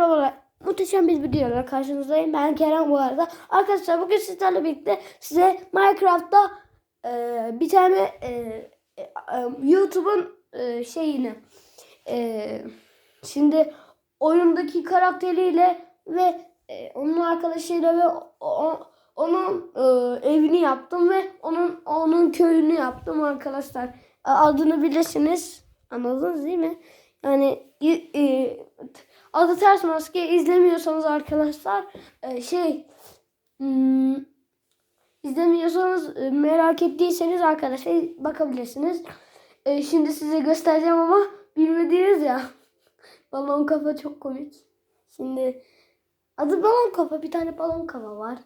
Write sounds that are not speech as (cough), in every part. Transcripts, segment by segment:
Merhabalar. Muhteşem bir videoyla karşınızdayım. Ben Kerem bu arada. Arkadaşlar bugün sizlerle birlikte size Minecraft'ta e, bir tane e, e, e, YouTube'un e, şeyini e, şimdi oyundaki karakteriyle ve e, onun arkadaşıyla ve o- onun e, evini yaptım ve onun onun köyünü yaptım arkadaşlar. E, Adını bilirsiniz. Anladınız değil mi? Yani i- e, Adı Ters Maske izlemiyorsanız arkadaşlar e, şey hmm, izlemiyorsanız e, merak ettiyseniz arkadaşlar bakabilirsiniz. E, şimdi size göstereceğim ama bilmediğiniz ya. (laughs) Balon kafa çok komik. Şimdi adı balon kafa bir tane balon kafa var.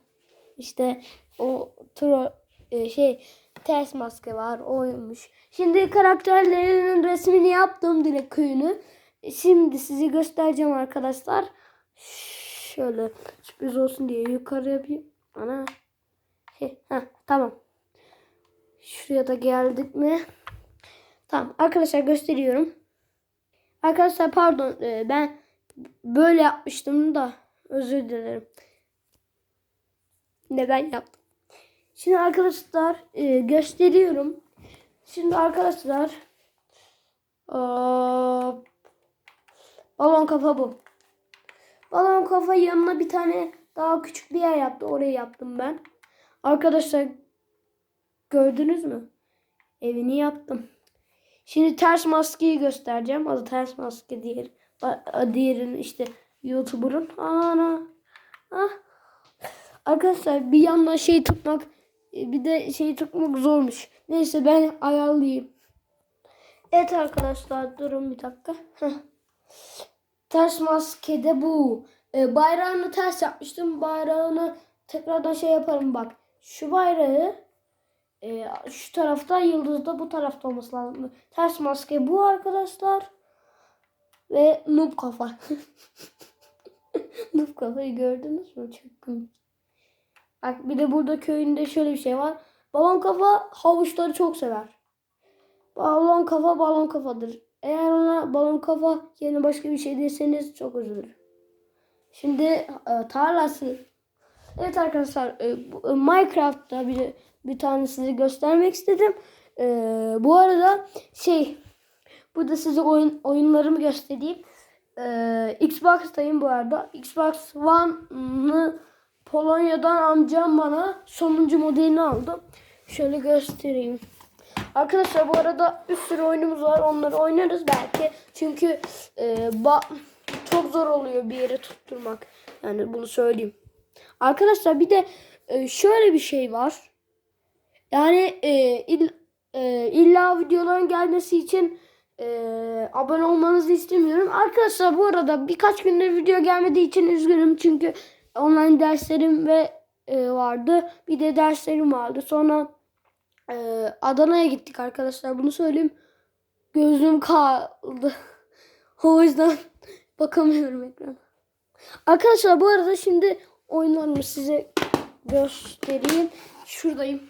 İşte o tro şey ters maske var oymuş. Şimdi karakterlerinin resmini yaptım direkt köyünü. E, Şimdi size göstereceğim arkadaşlar. Şöyle sürpriz olsun diye yukarı yapayım. Ana. Şey, heh, tamam. Şuraya da geldik mi? Tamam arkadaşlar gösteriyorum. Arkadaşlar pardon e, ben böyle yapmıştım da özür dilerim. Neden yaptım? Şimdi arkadaşlar e, gösteriyorum. Şimdi arkadaşlar aa, balon kafa bu. Balon kafa yanına bir tane daha küçük bir yer yaptı. Orayı yaptım ben. Arkadaşlar gördünüz mü? Evini yaptım. Şimdi ters maskeyi göstereceğim. Adı ters maske diğer. Diğerinin işte YouTuber'ın. Ana. Ah. Arkadaşlar bir yandan şey tutmak bir de şey tutmak zormuş. Neyse ben ayarlayayım. Evet arkadaşlar durun bir dakika. Ters maskede bu. E, bayrağını ters yapmıştım. Bayrağını tekrardan şey yaparım bak. Şu bayrağı e, şu tarafta yıldızda bu tarafta olması lazım. Ters maske bu arkadaşlar. Ve noob kafa. (laughs) noob kafayı gördünüz mü? Çok. Bak bir de burada köyünde şöyle bir şey var. Balon kafa havuçları çok sever. Balon kafa balon kafadır. Eğer ona balon kafa yerine başka bir şey deseniz çok üzülür. Şimdi e, tarlası. Evet arkadaşlar e, bu- e, Minecraft'ta bir, bir tane size göstermek istedim. E, bu arada şey burada size oyun oyunlarımı göstereyim. E, Xbox'tayım bu arada. Xbox One'ı Polonya'dan amcam bana sonuncu modelini aldı. Şöyle göstereyim. Arkadaşlar bu arada bir sürü oyunumuz var. Onları oynarız belki. Çünkü e, ba- çok zor oluyor bir yere tutturmak. Yani bunu söyleyeyim. Arkadaşlar bir de e, şöyle bir şey var. Yani e, il- e, illa videoların gelmesi için e, abone olmanızı istemiyorum. Arkadaşlar bu arada birkaç gündür video gelmediği için üzgünüm. Çünkü online derslerim ve e, vardı. Bir de derslerim vardı. Sonra e, Adana'ya gittik arkadaşlar. Bunu söyleyeyim. Gözüm kaldı. (laughs) o yüzden (laughs) bakamıyorum ekrana. Arkadaşlar bu arada şimdi oyunlarımı size göstereyim. Şuradayım.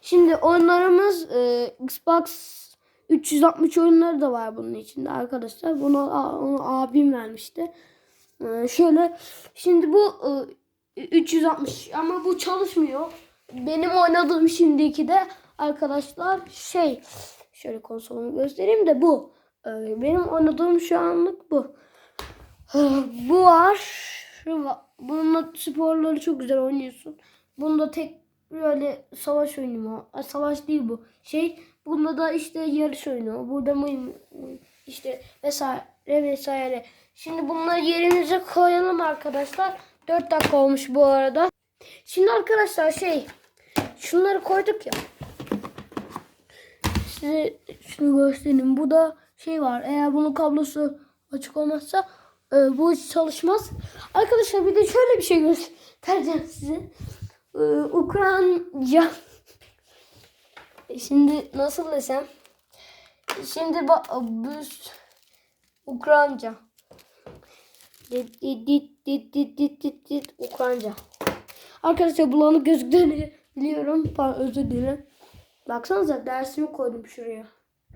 Şimdi oyunlarımız e, Xbox 360 oyunları da var bunun içinde arkadaşlar. Bunu, onu abim vermişti. E, şöyle şimdi bu e, 360 ama bu çalışmıyor. Benim oynadığım şimdiki de arkadaşlar şey şöyle konsolumu göstereyim de bu. E, benim oynadığım şu anlık bu. (sighs) Bu var. Şu. Bununla sporları çok güzel oynuyorsun. Bunda tek böyle savaş oyunu var. Savaş değil bu. Şey bunda da işte yarış oyunu. Burada mı işte vesaire vesaire. Şimdi bunları yerimize koyalım arkadaşlar. 4 dakika olmuş bu arada. Şimdi arkadaşlar şey şunları koyduk ya. Size şunu göstereyim. Bu da şey var. Eğer bunun kablosu açık olmazsa e, bu hiç çalışmaz. Arkadaşlar bir de şöyle bir şey göstereceğim size. E, Ukrayna. Şimdi nasıl desem? Şimdi bak biz Ukrayna. Dit dit dit dit dit dit dit Ukrayna. Arkadaşlar bulanık gözüktüğünü biliyorum. Özür dilerim. Baksanıza dersimi koydum şuraya.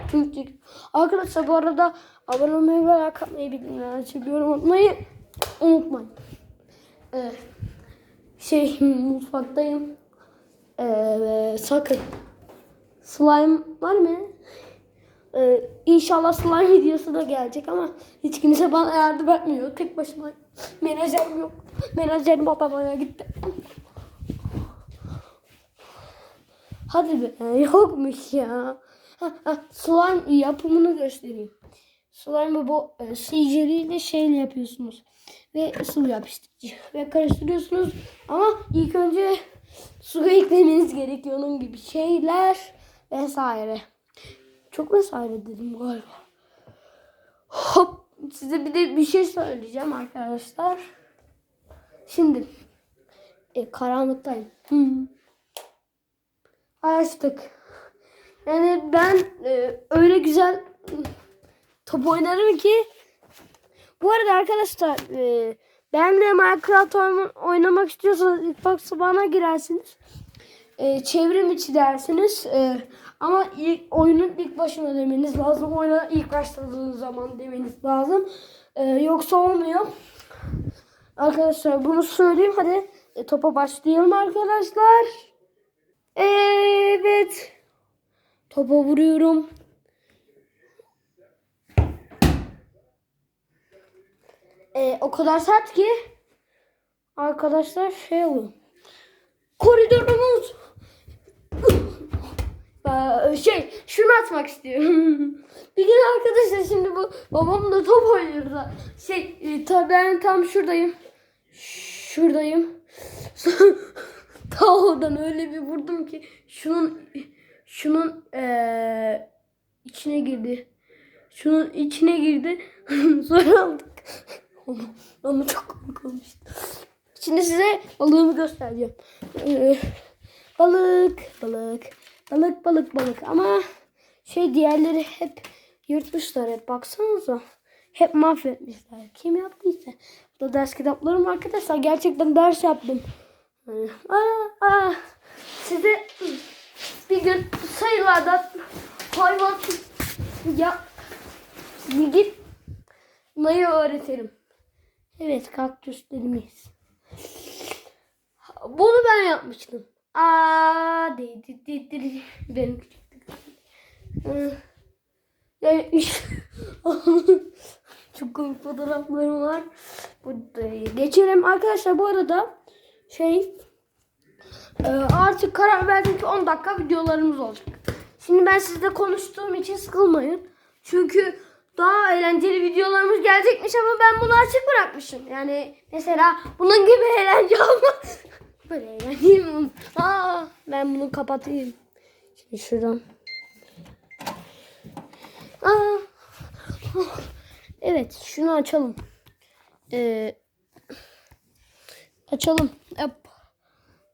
Türkçe. Arkadaşlar bu arada abone olmayı ve like atmayı bilmeyi unutmayın. unutmayın. Ee, şey (laughs) mutfaktayım. Ee, sakın. Slime var mı? Ee, inşallah slime videosu da gelecek ama hiç kimse bana yardım etmiyor. Tek başıma menajerim yok. Menajerim Adana'ya gitti. Hadi be yokmuş ya. Ha, ha, slime yapımını göstereyim. Slime'ı bu e, siciliyle şeyle yapıyorsunuz. Ve sıvı yapıştırıcı. Ve karıştırıyorsunuz. Ama ilk önce su eklemeniz gerekiyor. Onun gibi şeyler vesaire. Çok vesaire dedim galiba. Hop size bir de bir şey söyleyeceğim arkadaşlar. Şimdi e, karanlıktayım. Hmm. Açtık. Yani ben e, öyle güzel top oynarım ki. Bu arada arkadaşlar e, benimle Minecraft oyna- oynamak istiyorsanız başta bana girersiniz. E, çevrim içi dersiniz. E, ama ilk oyunun ilk başına demeniz lazım. Oyuna ilk başladığınız zaman demeniz lazım. E, yoksa olmuyor. Arkadaşlar bunu söyleyeyim. Hadi e, topa başlayalım arkadaşlar. Evet. Topa vuruyorum. Ee, o kadar sert ki arkadaşlar şey oluyor. Koridorumuz Ee, şey şunu atmak istiyorum. (laughs) bir gün arkadaşlar şimdi bu babam da top oynuyor da şey e, tabii ben tam şuradayım. Şuradayım. (laughs) (laughs) Ta oradan öyle bir vurdum ki şunun şunun eee içine girdi. Şunun içine girdi. (laughs) Sonra aldık. (laughs) Onu, onu çok komik olmuştu. Şimdi size balığımı göstereceğim. Ee, balık, balık, balık, balık, balık. Ama şey diğerleri hep yırtmışlar hep. Baksanıza. Hep mahvetmişler. Kim yaptıysa. Bu da ders kitaplarım arkadaşlar. Gerçekten ders yaptım. Ee, Aa. Size bir gün sayılardan hayvan ya bir git Mayı öğretelim. Evet kaktüslerimiz. Bunu ben yapmıştım. Aa de de de de de. Benim küçüklük. Yani (laughs) çok komik fotoğraflarım var. Burada geçelim arkadaşlar bu arada şey e, artık karar verdim ki 10 dakika videolarımız olacak. Şimdi ben sizle konuştuğum için sıkılmayın. Çünkü daha eğlenceli videolarımız gelecekmiş ama ben bunu açık bırakmışım. Yani mesela bunun gibi eğlence (laughs) olmaz. Böyle eğlenceli? Aa, ben bunu kapatayım. Şimdi şuradan. Aa. Evet şunu açalım. Ee, açalım. Hop.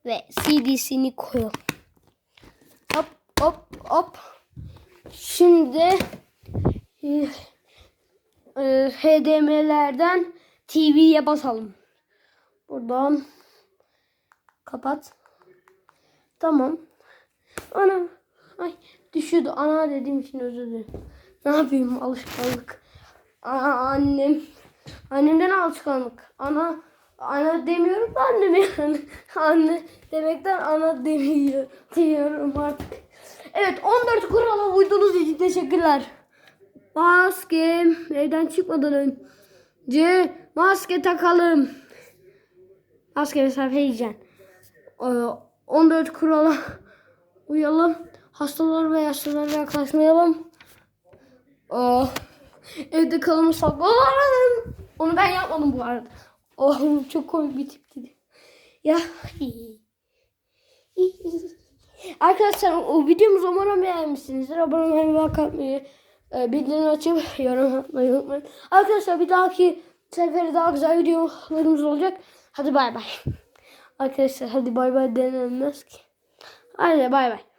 Ve CD'sini koyalım. Hop hop hop. Şimdi e, e, HDMI'lerden TV'ye basalım. Buradan kapat. Tamam. Ana. Ay düşüyordu. Ana dediğim için özür dilerim. Ne yapayım alışkanlık. Aa, annem. Annemden alışkanlık. Ana ana demiyorum annem yani. (laughs) Anne demekten ana demiyor diyorum artık. Evet 14 kurala uyduğunuz için teşekkürler. Maske evden çıkmadan önce maske takalım. Maske mesafe yiyeceksin. Ee, 14 kurala uyalım. Hastalar ve yaşlılara yaklaşmayalım. Aa, evde kalımı saklanalım. Onu ben yapmadım bu arada. Oh, çok komik bir tipti. Ya. Arkadaşlar o videomuzu umarım beğenmişsinizdir. Abone olmayı, like atmayı, e, bildirim açıp yorum atmayı unutmayın. Arkadaşlar bir dahaki sefere daha güzel videolarımız olacak. Hadi bay bay. Arkadaşlar hadi bay bay denilmez ki. Hadi bay bay.